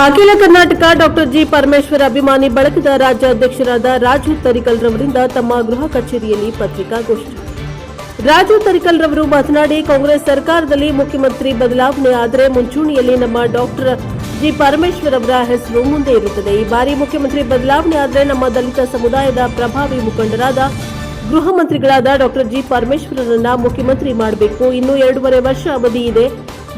ಅಖಿಲ Karnataka doctor G Parameshwar ಅಭಿಮಾನಿ ಬಳಗದ ರಾಜ್ಯಾಧ್ಯಕ್ಷರಾದ ರಾಜು ತರಿಕಲ್ ರವರಿಂದ ತಮ್ಮ ಗೃಹ ಕಚೇರಿಯಲ್ಲಿ ಪತ್ರಿಕಾಗೋಷ್ಠಿ. ರಾಜು ತರಿಕಲ್ ರವರು ಮಾತನಾಡಿ, ಕಾಂಗ್ರೆಸ್ ಸರ್ಕಾರದಲ್ಲಿ ಮುಖ್ಯಮಂತ್ರಿ ಬದಲಾವಣೆ ಆದರೆ ಮುಂಚೂಣಿಯಲ್ಲಿ ನಮ್ಮ ಡಾಕ್ಟರ್ ಜಿ ಪರಮೇಶ್ವರ್ ಅವರ ಹೆಸರು ಮುಂದೆ ಇರುತ್ತದೆ. ಈ ಬಾರಿ ಮುಖ್ಯಮಂತ್ರಿ ಬದಲಾವಣೆ ಆದರೆ ನಮ್ಮ ದಲಿತ ಸಮುದಾಯದ ಪ್ರಭಾವಿ ಮುಖಂಡರಾದ ಗೃಹ ಮಂತ್ರಿಗಳಾದ ಡಾಕ್ಟರ್ ಜಿ ಪರಮೇಶ್ವರರನ್ನ ಮುಖ್ಯಮಂತ್ರಿ ಮಾಡಬೇಕು. ಇನ್ನು ಎರಡೂವರೆ ವರ್ಷ ಅವಧಿ ಇದೆ.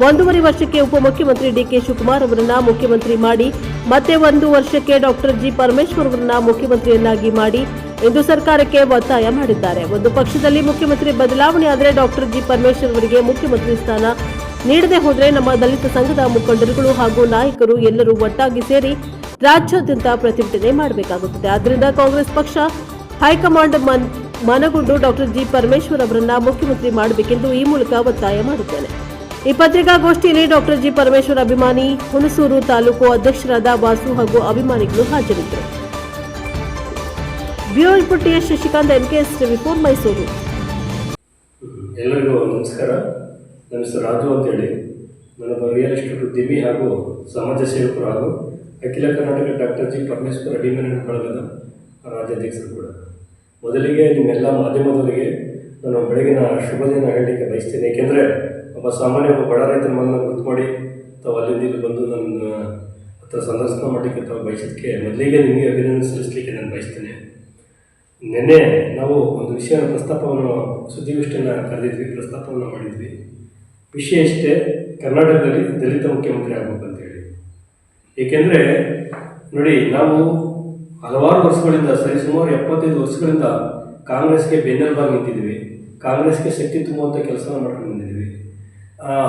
ಒಂದೂವರೆ ವರ್ಷಕ್ಕೆ ಉಪಮುಖ್ಯಮಂತ್ರಿ ಡಿಕೆ ಶಿವಕುಮಾರ್ ಅವರನ್ನ ಮುಖ್ಯಮಂತ್ರಿ ಮಾಡಿ, ಮತ್ತೆ ಒಂದು ವರ್ಷಕ್ಕೆ ಡಾಕ್ಟರ್ ಜಿ ಪರಮೇಶ್ವರ್ ಅವರನ್ನ ಮುಖ್ಯಮಂತ್ರಿಯನ್ನಾಗಿ ಮಾಡಿ ಎಂದು ಸರ್ಕಾರಕ್ಕೆ ಒತ್ತಾಯ ಮಾಡಿದ್ದಾರೆ. ಒಂದು ಪಕ್ಷದಲ್ಲಿ ಮುಖ್ಯಮಂತ್ರಿ ಬದಲಾವಣೆ ಆದರೆ ಡಾಕ್ಟರ್ ಜಿ ಪರಮೇಶ್ವರ್ ಅವರಿಗೆ ಮುಖ್ಯಮಂತ್ರಿ ಸ್ಥಾನ ನೀಡದೆ ಹೋದರೆ ನಮ್ಮ ದಲಿತ ಸಂಘದ ಮುಖಂಡರುಗಳು ಹಾಗೂ ನಾಯಕರು ಎಲ್ಲರೂ ಒಟ್ಟಾಗಿ ಸೇರಿ ರಾಜ್ಯಾದ್ಯಂತ ಪ್ರತಿಭಟನೆ ಮಾಡಬೇಕಾಗುತ್ತದೆ. ಆದ್ದರಿಂದ ಕಾಂಗ್ರೆಸ್ ಪಕ್ಷ, ಹೈಕಮಾಂಡ್ ಮನ್- ಮನಗೊಂಡು ಡಾಕ್ಟರ್ ಜಿ ಪರಮೇಶ್ವರ್ ಅವರನ್ನ ಮುಖ್ಯಮಂತ್ರಿ ಮಾಡಬೇಕೆಂದು ಈ ಮೂಲಕ ಒತ್ತಾಯ ಮಾಡುತ್ತೇನೆ. ಈ ಪತ್ರಿಕಾಗೋಷ್ಠಿಯಲ್ಲಿ ಡಾಕ್ಟರ್ ಜಿ ಪರಮೇಶ್ವರ್ ಅಭಿಮಾನಿ, ಹುಣಸೂರು ತಾಲೂಕು ಅಧ್ಯಕ್ಷರಾದ ವಾಸು ಹಾಗೂ ಅಭಿಮಾನಿಗಳು ಹಾಜರಿದ್ದರು. Bureau report S Shashikanth, NKS TV four Mysuru. ಎಲ್ಲರಿಗೂ ನಮಸ್ಕಾರ. ನನ್ನ ಹೆಸರು ರಾಜು ಅಂತೇಳಿ. ನಾನೊಬ್ಬ ರಿಯಲ್ ಎಸ್ಟೇಟ್ ಉದ್ಯಮಿ ಹಾಗೂ ಸಮಾಜ ಸೇವಕರು ಹಾಗೂ ಅಖಿಲ ಕರ್ನಾಟಕ ಡಾಕ್ಟರ್ ಜಿ ಪರಮೇಶ್ವರ ಅಭಿಮಾನಿ ಬಳಗದ ರಾಜ್ಯಾಧ್ಯಕ್ಷರು ಕೂಡ. ಮೊದಲಿಗೆ ನಿಮ್ಮೆಲ್ಲ ಮಾಧ್ಯಮದವರಿಗೆ ನಾನು ಬೆಳಗಿನ ಶುಭ ದಿನ ಹೇಳಲಿಕ್ಕೆ ಬಯಸ್ತೇನೆ. ಏಕೆಂದರೆ ಒಬ್ಬ ಸಾಮಾನ್ಯ ಒಬ್ಬ ಬಡ ರೈತರ ಮಗನ ಗುರುತು ಮಾಡಿ ತಾವು ಅಲ್ಲಿಂದ ಇಲ್ಲಿ ಬಂದು ನನ್ನ ಹತ್ರ ಸಂದರ್ಶನ ಮಾಡಲಿಕ್ಕೆ ತಾವು ಬಯಸೋದಕ್ಕೆ ಮೊದಲಿಗೆ ನಿಮಗೆ ಅಭಿನಂದನೆ ಸಲ್ಲಿಸಲಿಕ್ಕೆ ನಾನು ಬಯಸ್ತೇನೆ. ನಿನ್ನೆ ನಾವು ಒಂದು ವಿಷಯ ಪ್ರಸ್ತಾಪವನ್ನು, ಸುದ್ದಿಗೋಷ್ಠಿಯನ್ನು ಕರೆದಿದ್ವಿ, ಪ್ರಸ್ತಾಪವನ್ನು ಮಾಡಿದ್ವಿ. ವಿಷಯ ಇಷ್ಟೇ, ಕರ್ನಾಟಕದಲ್ಲಿ ದಲಿತ ಮುಖ್ಯಮಂತ್ರಿ ಆಗಬೇಕು ಅಂತೇಳಿ ಏಕೆಂದರೆ, ನೋಡಿ, ನಾವು ಹಲವಾರು ವರ್ಷಗಳಿಂದ, ಸರಿಸುಮಾರು ಎಪ್ಪತ್ತೈದು ವರ್ಷಗಳಿಂದ ಕಾಂಗ್ರೆಸ್ಗೆ ಬೆನ್ನೆಲುಬಾಗಿ ನಿಂತಿದ್ವಿ ಕಾಂಗ್ರೆಸ್ಗೆ ಶಕ್ತಿ ತುಂಬುವಂಥ ಕೆಲಸ ಮಾಡ್ಕೊಂಡು ಬಂದಿದ್ದೀವಿ.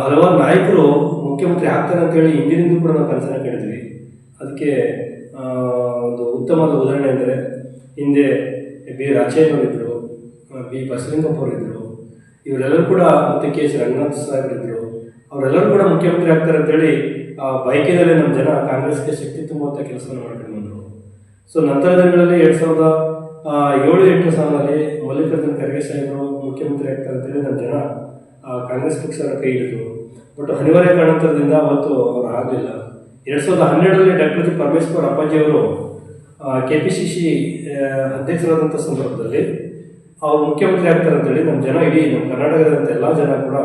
ಹಲವಾರು ನಾಯಕರು ಮುಖ್ಯಮಂತ್ರಿ ಆಗ್ತಾರೆ ಅಂತೇಳಿ ಹಿಂದಿನಿಂದ ಕೂಡ ನಾವು ಕನಸನ್ನು ಕೇಳಿದ್ವಿ. ಅದಕ್ಕೆ ಒಂದು ಉತ್ತಮವಾದ ಉದಾಹರಣೆ ಅಂದರೆ ಹಿಂದೆ ಬಿ ರಾಜೇಂದ್ರವರಿದ್ದರು ಬಿ ಬಸಲಿಂಗಪ್ಪ ಅವರಿದ್ದರು, ಇವರೆಲ್ಲರೂ ಕೂಡ ಮತ್ತು ಕೆ ಎಸ್ ರಂಗನಾಥ್ ಸಾಹೇಬರಿದ್ದರು ಅವರೆಲ್ಲರೂ ಕೂಡ ಮುಖ್ಯಮಂತ್ರಿ ಆಗ್ತಾರೆ ಅಂತೇಳಿ, ಆ, ಬಯಕೆಯಲ್ಲೇ ನಮ್ಮ ಜನ ಕಾಂಗ್ರೆಸ್ಗೆ ಶಕ್ತಿ ತುಂಬುವಂಥ ಕೆಲಸವನ್ನು ಮಾಡ್ಕೊಂಡು ಬಂದರು. ಸೊ ನಂತರ ದಿನಗಳಲ್ಲಿ ಎರಡು ಸಾವಿರದ ಏಳು, ಎಂಟು ಸಾಲಿನಲ್ಲಿ ಮಲ್ಲಿಕಾರ್ಜುನ ಖರ್ಗೆ ಸಾಹೇಬರು ಮುಖ್ಯಮಂತ್ರಿ ಆಗ್ತಾರೆ ಅಂತೇಳಿ ನಮ್ಮ ಜನ ಕಾಂಗ್ರೆಸ್ ಪಕ್ಷದ ಕೈ ಹಿಡಿದ್ರು ಬಟ್ ಅನಿವಾರ್ಯ ಕಾರಣಾಂತರದಿಂದ ಅವತ್ತು ಅವರು ಆಗಲಿಲ್ಲ ಎರಡು ಸಾವಿರದ ಹನ್ನೆರಡರಲ್ಲಿ ಡಾಕ್ಟರ್ ಜಿ ಪರಮೇಶ್ವರ್ ಅಪ್ಪಾಜಿಯವರು ಕೆ ಪಿ ಸಿ ಸಿ ಅಧ್ಯಕ್ಷರಾದಂಥ ಸಂದರ್ಭದಲ್ಲಿ ಅವರು ಮುಖ್ಯಮಂತ್ರಿ ಆಗ್ತಾರೆ ಅಂತೇಳಿ ನಮ್ಮ ಜನ ಇಡೀ ನಮ್ಮ ಕರ್ನಾಟಕದಂಥ ಎಲ್ಲ ಜನ ಕೂಡ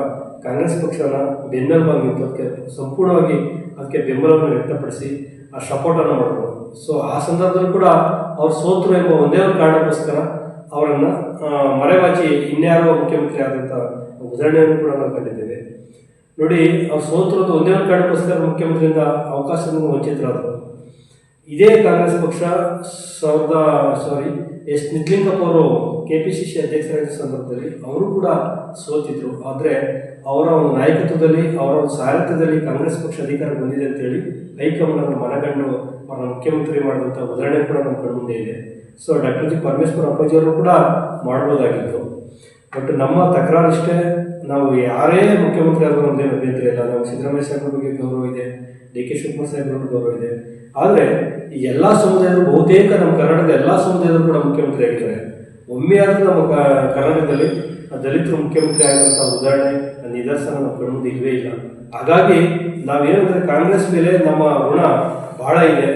ಕಾಂಗ್ರೆಸ್ ಪಕ್ಷನ ಬೆನ್ನೆಲುಬಾಗಿ ನಿಂತು ಅದಕ್ಕೆ ಸಂಪೂರ್ಣವಾಗಿ ಅದಕ್ಕೆ ಬೆಂಬಲವನ್ನು ವ್ಯಕ್ತಪಡಿಸಿ ಆ ಸಪೋರ್ಟನ್ನು ಮಾಡಿದ್ರು. ಸೊ ಆ ಸಂದರ್ಭದಲ್ಲಿ ಕೂಡ ಅವ್ರು ಸೋತರು ಎಂಬ ಒಂದೇ ಒಂದು ಕಾರಣಕ್ಕೋಸ್ಕರ ಅವರನ್ನು ಮರೆವಾಚಿ ಇನ್ಯಾರೋ ಮುಖ್ಯಮಂತ್ರಿ ಆದಂಥ ಉದಾಹರಣೆಯನ್ನು ಕೂಡ ನಾವು ಕಂಡಿದ್ದೇವೆ. ನೋಡಿ ಅವ್ರು ಸೋತರು ಅಂತ ಒಂದೇ ಒಂದು ಕಾರಣಕ್ಕೋಸ್ಕರ ಮುಖ್ಯಮಂತ್ರಿಯಿಂದ ಅವಕಾಶವನ್ನು ವಂಚಿತರಾದರು ಇದೇ ಕಾಂಗ್ರೆಸ್ ಪಕ್ಷ ಸಾವಿರದ ಸಾರಿ ಎಸ್ ನಿತ್ಲಿಂಗಪ್ಪ ಅವರು ಕೆ ಪಿ ಸಿ ಸಿ ಅಧ್ಯಕ್ಷರಾದ ಸಂದರ್ಭದಲ್ಲಿ ಅವರು ಕೂಡ ಸೋತಿದ್ರು. ಆದರೆ ಅವರ ಒಂದು ನಾಯಕತ್ವದಲ್ಲಿ, ಅವರ ಒಂದು ಸಾರಥ್ಯದಲ್ಲಿ ಕಾಂಗ್ರೆಸ್ ಪಕ್ಷ ಅಧಿಕಾರ ಬಂದಿದೆ ಅಂತೇಳಿ ಹೈಕಮಾಂಡ್ ಮನಗಂಡು ಅವರ ಮುಖ್ಯಮಂತ್ರಿ ಮಾಡಿದಂಥ ಉದಾಹರಣೆ ಕೂಡ ನಮ್ಮ ಕಣ್ಮುಂದೆ ಇದೆ. ಸೊ ಡಾಕ್ಟರ್ ಜಿ ಪರಮೇಶ್ವರ ಅಪ್ಪಾಜಿಯವರು ಕೂಡ ಮಾಡ್ಬೋದಾಗಿತ್ತು. ಬಟ್ ನಮ್ಮ ತಕರಾರಿಷ್ಟೇ ನಾವು ಯಾರೇ ಮುಖ್ಯಮಂತ್ರಿ ಆದರೂ ಒಂದೇನು ಅಭ್ಯಂತರ ಇಲ್ಲ ನಾವು ಸಿದ್ದರಾಮಯ್ಯ ಸಾಹೇಬ್ರ ಬಗ್ಗೆ ಗೌರವ ಇದೆ, ಡಿ ಕೆ ಶಿವಕುಮಾರ್ ಸಾಹೇಬ್ರ ಗೌರವ ಇದೆ. ಆದರೆ ಈ ಎಲ್ಲ ಸಮುದಾಯದ ಬಹುತೇಕ ನಮ್ಮ ಕರ್ನಾಟಕದ ಎಲ್ಲ ಸಮುದಾಯದಲ್ಲೂ ಕೂಡ ಮುಖ್ಯಮಂತ್ರಿ ಆಗಿದ್ದಾರೆ. ಒಮ್ಮೆ ಆದರೂ ನಮ್ಮ ಕರ್ನಾಟಕದಲ್ಲಿ ದಲಿತರು ಮುಖ್ಯಮಂತ್ರಿ ಆಗಿರುವಂಥ ಉದಾಹರಣೆ ನಿದರ್ಶನ ನಮ್ಮ ಕಣ್ಮುಂದೆ ಇಲ್ಲವೇ ಇಲ್ಲ. ಹಾಗಾಗಿ ನಾವೇನಂದ್ರೆ ಕಾಂಗ್ರೆಸ್ ಮೇಲೆ ನಮ್ಮ ಋಣ ಬಹಳ ಇದೆ.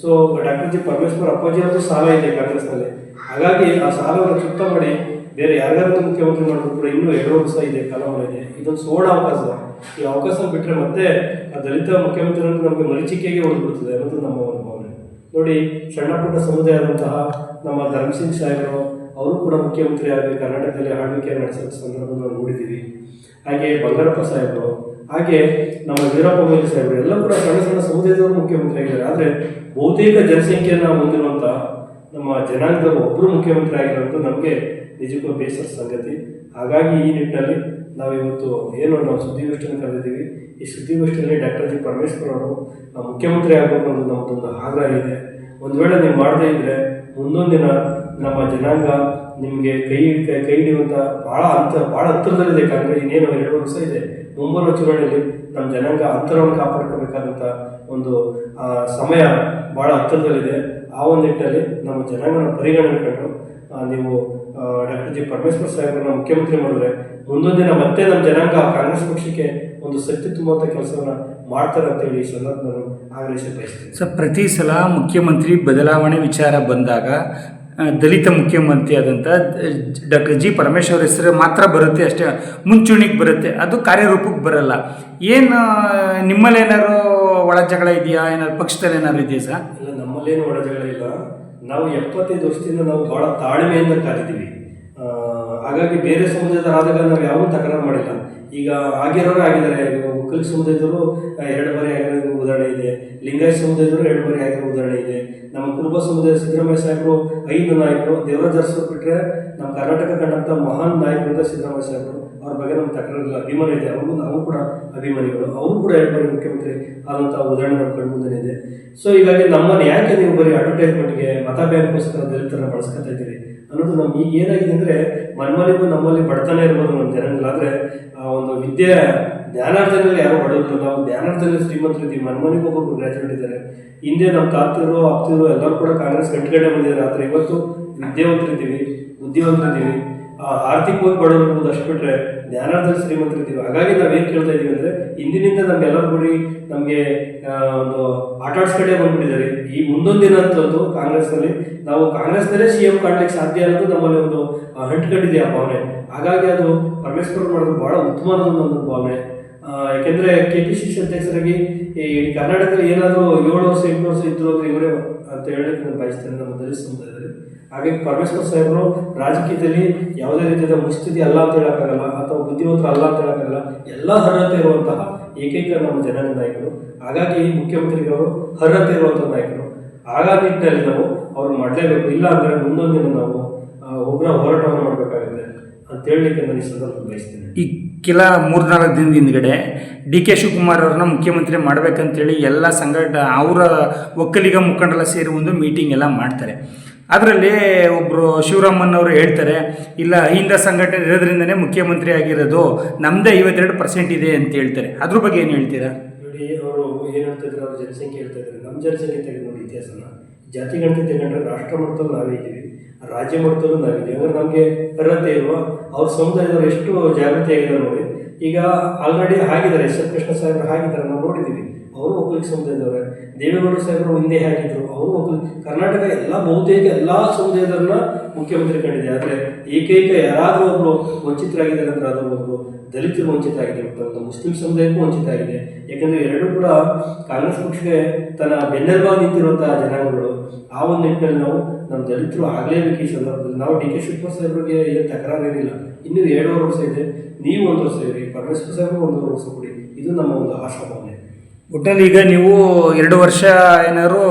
ಸೊ ಡಾಕ್ಟರ್ ಜಿ ಪರಮೇಶ್ವರ್ ಅಪ್ಪಾಜಿ ಅವರು ಸಾಲ ಇದೆ ಕಾಂಗ್ರೆಸ್ನಲ್ಲಿ. ಹಾಗಾಗಿ ಆ ಸಾಲವನ್ನು ಸುತ್ತ ಮಾಡಿ ಬೇರೆ ಯಾರ್ಯಾರು ಮುಖ್ಯಮಂತ್ರಿ ಮಾಡಿದ್ರು ಕೂಡ ಇನ್ನೂ ಎರಡು ವರ್ಷ ಇದೆ ಕಾಲಮಾನ ಇದೆ ಇದೊಂದು ಸುವರ್ಣ ಅವಕಾಶ. ಈ ಅವಕಾಶ ಬಿಟ್ಟರೆ ಮತ್ತೆ ಆ ದಲಿತ ಮುಖ್ಯಮಂತ್ರಿ ನಮಗೆ ಮರೀಚಿಕೆಗೆ ಉಳಿದ್ಬಿಡ್ತದೆ ಅನ್ನೋದು ನಮ್ಮ ಒಂದು ಭಾವನೆ. ನೋಡಿ, ಸಣ್ಣ ಪುಟ್ಟ ಸಮುದಾಯ ಆದಂತಹ ನಮ್ಮ ಧರ್ಮಸಿಂಗ್ ಸಾಹೇಬರು, ಅವರು ಕೂಡ ಮುಖ್ಯಮಂತ್ರಿ ಆಗಿ ಕರ್ನಾಟಕದಲ್ಲಿ ಆಳ್ವಿಕೆ ನಡೆಸಿದ ಸಂದರ್ಭವನ್ನು ನಾವು ನೋಡಿದ್ದೀವಿ. ಹಾಗೆ ಬಂಗಾರಪ್ಪ ಸಾಹೇಬರು, ಹಾಗೆ ನಮ್ಮ ವೀರಪ್ಪ ಮೊಯ್ಲಿ ಸಾಹೇಬರು, ಎಲ್ಲ ಕೂಡ ಸಣ್ಣ ಸಣ್ಣ ಸಮುದಾಯದವರು ಮುಖ್ಯಮಂತ್ರಿ ಆಗಿದ್ದಾರೆ. ಆದರೆ ಬಹುತೇಕ ಜನಸಂಖ್ಯೆಯನ್ನು ಹೊಂದಿರುವಂಥ ನಮ್ಮ ಜನಾಂಗದ ಒಬ್ಬರು ಮುಖ್ಯಮಂತ್ರಿ ಆಗಿರೋದು ನಮಗೆ ನಿಜಕ್ಕೂ ಬೇಸರ ಸಂಗತಿ. ಹಾಗಾಗಿ ಈ ನಿಟ್ಟಿನಲ್ಲಿ ನಾವು ಇವತ್ತು ಏನು ನಾವು ಸುದ್ದಿಗೋಷ್ಠಿಯನ್ನು ಕರೆದಿದ್ದೀವಿ. ಈ ಸುದ್ದಿಗೋಷ್ಠಿಯಲ್ಲಿ ಡಾಕ್ಟರ್ ಜಿ. ಪರಮೇಶ್ವರ್ ಅವರು ಮುಖ್ಯಮಂತ್ರಿ ಆಗಬೇಕು ಅನ್ನೋದು ನಮ್ಮದೊಂದು ಆಗ್ರಹ ಇದೆ. ಒಂದು ವೇಳೆ ನೀವು ಮಾಡದೇ ಇದ್ದರೆ ದಿನ ನಮ್ಮ ಜನಾಂಗ ನಿಮಗೆ ಕೈ ಕೈ ಕೈ ಹಿಡಿಯುವಂಥ ಭಾಳ ಅಂತ ಭಾಳ ಹತ್ತಿರದಲ್ಲಿದೆ. ಕಾಂಗ್ರೆಸ್ ಇನ್ನೇನು ಎರಡು ವರ್ಷ ಇದೆ. ಮುಂಬರುವ ಚುನಾವಣೆಯಲ್ಲಿ ನಮ್ಮ ಜನಾಂಗ ಅಂತರವನ್ನು ಕಾಪಾಡ್ಕೋಬೇಕಾದಂಥ ಒಂದು ಸಮಯ ಭಾಳ ಹತ್ತಿರದಲ್ಲಿದೆ. ಆ ಒಂದು ನಿಟ್ಟಲ್ಲಿ ನಮ್ಮ ಜನಾಂಗನ ಪರಿಗಣನೆ ಕಂಡು ನೀವು ಡಾಕ್ಟರ್ ಜಿ. ಪರಮೇಶ್ವರ್ ಸಾಹೇಬರನ್ನ ಮುಖ್ಯಮಂತ್ರಿ ಮಾಡಿದ್ರೆ ಮುಂದೊಂದು ದಿನ ಮತ್ತೆ ನಮ್ಮ ಜನಾಂಗ ಕಾಂಗ್ರೆಸ್ ಪಕ್ಷಕ್ಕೆ ಒಂದು ಸತ್ಯ ತುಂಬುವಂಥ ಕೆಲಸವನ್ನು ಮಾಡ್ತಾರೆ ಅಂತೇಳಿ ಈ ಸಂದರ್ಭ ನಾನು ಆಗ್ರಹಿಸಿ ಬಯಸ್ತೀನಿ. ಸರ್, ಪ್ರತಿ ಸಲ ಮುಖ್ಯಮಂತ್ರಿ ಬದಲಾವಣೆ ವಿಚಾರ ಬಂದಾಗ ದಲಿತ ಮುಖ್ಯಮಂತ್ರಿ ಆದಂಥ ಡಾಕ್ಟರ್ ಜಿ. ಪರಮೇಶ್ವರ್ ಹೆಸರು ಮಾತ್ರ ಬರುತ್ತೆ ಅಷ್ಟೇ, ಮುಂಚೂಣಿಗೆ ಬರುತ್ತೆ, ಅದು ಕಾರ್ಯರೂಪಕ್ಕೆ ಬರಲ್ಲ. ಏನು ನಿಮ್ಮಲ್ಲಿ ಏನಾದ್ರು ಒಳ ಜಗಳ ಇದೆಯಾ? ಏನಾದ್ರು ಪಕ್ಷದಲ್ಲಿ ಏನಾದ್ರು ಇದೆಯಾ ಸರ್? ಇಲ್ಲ, ನಮ್ಮಲ್ಲೇನು ಒಳಜಗಳ ಇಲ್ಲ. ನಾವು ಎಪ್ಪತ್ತೈದು ವರ್ಷದಿಂದ ನಾವು ಬಹಳ ತಾಳ್ಮೆಯಿಂದ ಕಾದಿದ್ದೀವಿ. ಹಾಗಾಗಿ ಬೇರೆ ಸಮುದಾಯದವರಾದಾಗ ನಾವು ಯಾವೂ ತಕರಾರು ಮಾಡಿಲ್ಲ. ಈಗ ಆಗಿರೋರು ಆಗಿದ್ದಾರೆ. ಒಕ್ಕಲಿಗ ಸಮುದಾಯದವರು ಎರಡು ಬಾರಿ ಆಗಿರೋ ಉದಾಹರಣೆ ಇದೆ. ಲಿಂಗಾಯತ ಸಮುದಾಯದವರು ಎರಡು ಬಾರಿ ಆಗಿರೋ ಉದಾಹರಣೆ ಇದೆ. ನಮ್ಮ ಕುರುಬ ಸಮುದಾಯ ಸಿದ್ದರಾಮಯ್ಯ ಸಾಹೇಬರು ಐದು ನಾಯಕರು ದೇವರ ದರ್ಶನ ಬಿಟ್ಟರೆ ನಮ್ಮ ಕರ್ನಾಟಕ ಕಂಡಂಥ ಮಹಾನ್ ನಾಯಕರಿಂದ ಸಿದ್ದರಾಮಯ್ಯ ಸಾಹೇಬರು. ಅವ್ರ ಬಗ್ಗೆ ನಮ್ಗೆ ತಕರಾರಿಲ್ಲ. ಅಭಿಮಾನ ಇದೆ. ಅವ್ರಿಗೂ ನಾವು ಕೂಡ ಅಭಿಮಾನಿಗಳು. ಅವರು ಕೂಡ ಎರಡು ಬಾರಿ ಮುಖ್ಯಮಂತ್ರಿ ಆದಂಥ ಉದಾಹರಣೆ ನಮ್ಮ ಕಣ್ಮುಂದೆ ಇದೆ. ಸೊ ಹೀಗಾಗಿ ನಮ್ಮನ್ನು ಯಾಕೆ ನೀವು ಬರೀ ಅಡ್ವರ್ಟೈಸ್ಮೆಂಟ್ಗೆ ಮತ ಬ್ಯಾಂಕ್ಗೋಸ್ಕರ ದಲಿತರನ್ನ ಬಳಸ್ಕೊತಾ ಇದ್ದೀರಿ. ಅನ್ನೋದು ನಮ್ಗೆ ಈಗ ಏನಾಗಿದೆ ಅಂದರೆ ಮನ್ಮನೆಗೂ ನಮ್ಮಲ್ಲಿ ಬಡತನ ಇರ್ಬೋದು ನಮ್ಮ ಜನಗಳು ಆದರೆ, ಆ, ಒಂದು ವಿದ್ಯೆ ಜ್ಞಾನಾರ್ಜನೆಯಲ್ಲಿ ಯಾರು ಬಡವರಿಲ್ಲ ನಾವು ಜ್ಞಾನಾರ್ಜನೆಯಲ್ಲಿ ಶ್ರೀಮಂತರಿದ್ದೀವಿ ಮನ್ಮನೆಗೂ ಒಬ್ಬರು ಗ್ರಾಜುಯೇಟ್ ಇದ್ದಾರೆ. ಹಿಂದೆ ನಮ್ಮ ತಾತರು ಆಪ್ತಿರು ಎಲ್ಲರೂ ಕೂಡ ಕಾಂಗ್ರೆಸ್ ಕಟ್ಟಿಗಡೆ ಬಂದಿದ್ದಾರೆ. ಆದರೆ ಇವತ್ತು ವಿದ್ಯಾವಂತರಿದ್ದೀವಿ, ಬುದ್ಧಿವಂತರಿದ್ದೀವಿ. ಆರ್ಥಿಕವಾಗಿ ಬಡವರು ಇರ್ಬೋದು ಅಷ್ಟು ಬಿಟ್ಟರೆ ಜ್ಞಾನಾರ್ಜನೆ ಶ್ರೀಮಂತರಿದ್ದೀವಿ ಹಾಗಾಗಿ ನಾವೇನು ಕೇಳ್ತಾ ಇದ್ದೀವಿ ಅಂದರೆ ಇಂದಿನಿಂದ ನಮ್ಗೆಲ್ಲರೂ ಕೂಡಿ ನಮಗೆ ಒಂದು ಆಟ ಆಡ್ಸ್ಕೊಂಡೇ ಬಂದ್ಬಿಟ್ಟಿದ್ದಾರೆ. ಈ ಮುಂದೊಂದು ದಿನ ಅಂತದ್ದು ಕಾಂಗ್ರೆಸ್ನಲ್ಲಿ ನಾವು ಕಾಂಗ್ರೆಸ್ನಲ್ಲೇ ಸಿ ಎಂ ಕಾಣ್ಲಿಕ್ಕೆ ಸಾಧ್ಯ ಅನ್ನೋದು ನಮ್ಮಲ್ಲಿ ಒಂದು ಅಂಟ್ಕೊಂಡಿದೆ ಆ ಭಾವನೆ. ಹಾಗಾಗಿ ಅದು ಪರಮೇಶ್ವರ್ ಮಾಡೋದು ಬಹಳ ಉತ್ತಮ ನನ್ನ ಭಾವನೆ. ಯಾಕೆಂದ್ರೆ ಕೆ ಪಿ ಸಿ ಸಿ ಅಧ್ಯಕ್ಷರಾಗಿ ಈ ಕರ್ನಾಟಕದಲ್ಲಿ ಏನಾದರೂ ಏಳು ವರ್ಷ, ಎಂಟು ವರ್ಷ ಇದ್ರು ಅಂದ್ರೆ ಇವರೇ ಅಂತ ಹೇಳಲಿಕ್ಕೆ ನಾನು ಬಯಸ್ತೇನೆ ನಮ್ಮ ದಲಿತ ಸಮುದಾಯದಲ್ಲಿ. ಹಾಗಾಗಿ ಪರಮೇಶ್ವರ್ ಸಾಹೇಬರು ರಾಜಕೀಯದಲ್ಲಿ ಯಾವುದೇ ರೀತಿಯಾದ ಮುಸ್ಥಿತಿ ಅಲ್ಲ ಅಂತ ಹೇಳೋಕ್ಕಾಗಲ್ಲ, ಅಥವಾ ಬುದ್ಧಿವಂತರು ಅಲ್ಲ ಅಂತ ಹೇಳೋಕ್ಕಾಗಲ್ಲ, ಎಲ್ಲ ಅರ್ಹತೆ ಇರುವಂತಹ ಏಕೈಕ ನಮ್ಮ ಜನರ ನಾಯಕರು. ಹಾಗಾಗಿ ಮುಖ್ಯಮಂತ್ರಿಗಳು ಅರ್ಹತೆ ಇರುವಂಥ ನಾಯಕರು. ಆಗ ನಿಟ್ಟಿನಲ್ಲಿ ನಾವು ಅವ್ರು ಮಾಡಲೇಬೇಕು. ಇಲ್ಲ ಅಂದರೆ ಮುಂದೊಂದಿನ ದಿನ ನಾವು ಉಗ್ರ ಹೋರಾಟವನ್ನು ಮಾಡಬೇಕಾಗುತ್ತೆ. ಹೇಳಲಿಕ್ಕೆ ನಾನು ಈ ಸಂದರ್ಭ ಬಯಸ್ತೇನೆ. ಈ ಕೆಲ ಮೂರ್ನಾಲ್ಕು ದಿನದ ಹಿಂದ್ಗಡೆ ಡಿ ಕೆ ಶಿವಕುಮಾರ್ ಅವ್ರನ್ನ ಮುಖ್ಯಮಂತ್ರಿ ಮಾಡ್ಬೇಕಂತೇಳಿ ಎಲ್ಲ ಸಂಘಟ ಅವರ ಒಕ್ಕಲಿಗ ಮುಖಂಡರೆಲ್ಲ ಸೇರಿ ಒಂದು ಮೀಟಿಂಗ್ ಎಲ್ಲ ಮಾಡ್ತಾರೆ. ಅದರಲ್ಲಿ ಒಬ್ಬರು ಶಿವರಾಮನ್ ಅವರು ಹೇಳ್ತಾರೆ ಇಲ್ಲ ಅಹಿಂದ ಸಂಘಟನೆ ಇರೋದ್ರಿಂದನೇ ಮುಖ್ಯಮಂತ್ರಿ ಆಗಿರೋದು ನಮ್ಮದೇ ಐವತ್ತೆರಡು ಪರ್ಸೆಂಟ್ ಇದೆ ಅಂತ ಹೇಳ್ತಾರೆ. ಅದ್ರ ಬಗ್ಗೆ ಏನು ಹೇಳ್ತೀರಾ? ನೋಡಿ ಅವರು ಏನು ಹೇಳ್ತಾ ಇದ್ರು ಅವ್ರ ಜನಸಂಖ್ಯೆ ಹೇಳ್ತಾ ಇದ್ದಾರೆ ನಮ್ಮ ಜನಸಂಖ್ಯೆ ತೆಗೆದು ನೋಡಿ ಇತಿಹಾಸನ. ಜಾತಿ ಗಣತಿ ತಗೊಂಡ್ರೆ ರಾಷ್ಟ್ರ ಮಟ್ಟದಲ್ಲಿ ನಾವೇ ಇದ್ದೀವಿ. ರಾಜ್ಯ ಮಟ್ಟದಲ್ಲೂ ನಾವಿದ್ದೀವಿ ಅಂದರೆ ನಮಗೆ ಅರ್ಹತೆ ಇರುವ ಅವ್ರ ಸಮುದಾಯದವರು ಎಷ್ಟು ಜಾಗೃತಿ ಆಗಿದೆ ನೋಡಿ, ಈಗ ಆಲ್ರೆಡಿ ಆಗಿದ್ದಾರೆ ಎಸ್ ಎಲ್ ಕೃಷ್ಣ ಸಾಹೇಬರು ಆಗಿದ್ದಾರೆ ನಾವು ನೋಡಿದ್ದೀವಿ. ಅವರು ಒಕ್ಕಲಿಗ ಸಮುದಾಯದವರೇ. ದೇವೇಗೌಡ ಸಾಹೇಬರು ಒಂದೇ ಹಾಕಿದ್ರು ಅವರು ಒಕ್ಕಲಿ ಕರ್ನಾಟಕ ಎಲ್ಲ ಬಹುತೇಕ ಎಲ್ಲ ಸಮುದಾಯದವ್ರನ್ನ ಮುಖ್ಯಮಂತ್ರಿ ಕಂಡಿದೆ. ಆದರೆ ಏಕೈಕ ಯಾರಾದರೂ ಒಬ್ಬರು ವಂಚಿತರಾಗಿದ್ದಾರೆ ಅಂದರೆ ಅದರ ಒಬ್ಬರು ದಲಿತರು ವಂಚಿತ ಆಗಿದೆ ಒಂದು ಮುಸ್ಲಿಂ ಸಮುದಾಯಕ್ಕೂ ವಂಚಿತ ಆಗಿದೆ ಯಾಕಂದರೆ ಎರಡೂ ಕೂಡ ಕಾಂಗ್ರೆಸ್ ಪಕ್ಷಕ್ಕೆ ತನ್ನ ಬೆನ್ನೆಲುಬಾಗಿ ನಿಂತಿರುವಂತಹ ಜನಾಂಗಗಳು. ಆ ಒಂದು ನಿಟ್ಟಿನಲ್ಲಿ ನಾವು ನಮ್ಮ ದಲಿತರು ಆಗಲೇಬೇಕು ಈ ಸಂದರ್ಭದಲ್ಲಿ. ನಾವು ಡಿ ಕೆ ಶಿವಕುಮಾರ್ ಸಾಹೇಬ್ರಿಗೆ ಏನು ತಕರಾರು ಏನಿಲ್ಲ ಇನ್ನೂ ಎರಡೂವರೆ ವರ್ಷ ಇದೆ. ನೀವು ಒಂದು ವರ್ಷ ಇರಿ ಪರಮೇಶ್ವರ್ ಸಾಹೇಬ್ ಒಂದೂವರೆ ವರ್ಷ ಕೊಡಿ. ಇದು ನಮ್ಮ ಒಂದು ಆಶಾಭಾವನೆ. ಒಟ್ಟಲ್ಲಿ ಈಗ ನೀವು ಎರಡು ವರ್ಷ ಏನಾದ್ರು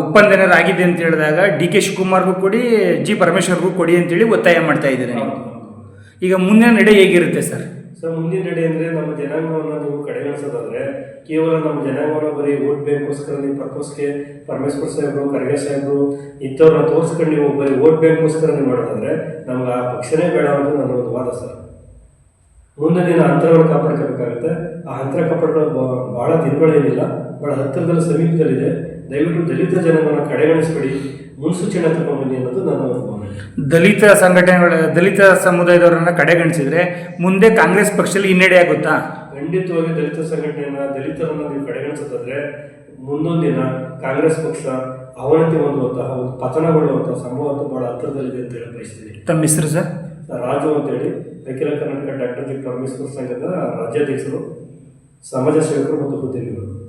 ಒಪ್ಪಂದ ಏನಾದ್ರು ಆಗಿದೆ ಅಂತ ಹೇಳಿದಾಗ ಡಿ ಕೆ ಶಿವಕುಮಾರ್ಗೂ ಕೊಡಿ ಜಿ ಪರಮೇಶ್ವರ್ಗೂ ಕೊಡಿ ಅಂತೇಳಿ ಒತ್ತಾಯ ಮಾಡ್ತಾ ಇದ್ದೀರಿ ನೀವು? ಈಗ ಮುಂದಿನ ನಡೆ ಹೇಗಿರುತ್ತೆ ಸರ್? ಸರ್ ಮುಂದಿನ ನಡೆ ಅಂದರೆ ನಮ್ಮ ಜನಾಂಗವನ್ನು ನೀವು ಕಡೆಗಣಿಸೋದಾದ್ರೆ ಕೇವಲ ನಮ್ಮ ಜನಾಂಗವನ್ನು ಬರೀ ಓಟ್ ಬ್ಯಾಂಕ್ಗೋಸ್ಕರ ನೀವು ಪರ್ಪಸ್ಗೆ ಪರಮೇಶ್ವರ್ ಸಾಹೇಬರು, ಖರ್ಗೆ ಸಾಹೇಬರು, ಇಂಥವ್ರನ್ನ ತೋರಿಸ್ಕೊಂಡು ನೀವು ಬರೀ ಓಟ್ ಬ್ಯಾಂಕ್ಗೋಸ್ಕರ ನೀವು ಮಾಡೋದಾದ್ರೆ ನಮ್ಗೆ ಆ ಪಕ್ಷನೇ ಬೇಡ ಅಂತ ನನ್ನ ಒಂದು ವಾದ ಸರ್ ಮುಂದೆ ದಿನ ಅಂತರವನ್ನು ಕಾಪಾಡ್ಕೋಬೇಕಾಗುತ್ತೆ. ಆ ಅಂತರ ಕಪಟಗಳು ಭಾಳ ದಿನಗಳೇನಿಲ್ಲ ಭಾಳ ಹತ್ತಿರದಲ್ಲಿ ಸಮೀಪದಲ್ಲಿದೆ. ದಯವಿಟ್ಟು ದಲಿತ ಜನವನ್ನು ಕಡೆಗಣಿಸಬೇಡಿ. ಮುನ್ಸೂಚನೆ ತಗೊಂಡು ಅನ್ನೋದು ನನ್ನ ದಲಿತ ಸಂಘಟನೆಗಳ ದಲಿತ ಸಮುದಾಯದವರನ್ನ ಕಡೆಗಣಿಸಿದ್ರೆ ಮುಂದೆ ಕಾಂಗ್ರೆಸ್ ಪಕ್ಷದಲ್ಲಿ ಹಿನ್ನಡೆ ಆಗುತ್ತಾ? ಖಂಡಿತವಾಗಿ ದಲಿತ ಸಂಘಟನೆಯನ್ನ ದಲಿತರನ್ನ ನೀವು ಕಡೆಗಣಿಸೋದಾದ್ರೆ ಮುಂದೊಂದು ದಿನ ಕಾಂಗ್ರೆಸ್ ಪಕ್ಷ ಅವನತಿ ಹೊಂದುವಂತಹ ಒಂದು ಪತನಗೊಳ್ಳುವಂತಹ ಸಂಭವ ಬಹಳ ಹತ್ತಿರದಲ್ಲಿದೆ ಅಂತ ಹೇಳಿ ಬಯಸ್ತೀನಿ. ತಮ್ಮ ಹೆಸರು ಸರ್? ರಾಜು ಅಂತೇಳಿ. ಅಖಿಲ ಕರ್ನಾಟಕ ಡಾಕ್ಟರ್ ಜಿ ಪರಮೇಶ್ವರ್ ಸಂಘದ ರಾಜ್ಯಾಧ್ಯಕ್ಷರು. ಸಮಾಜ ಸೇವಕರು ಮತ್ತು ಉದ್ಯಮಿಗಳು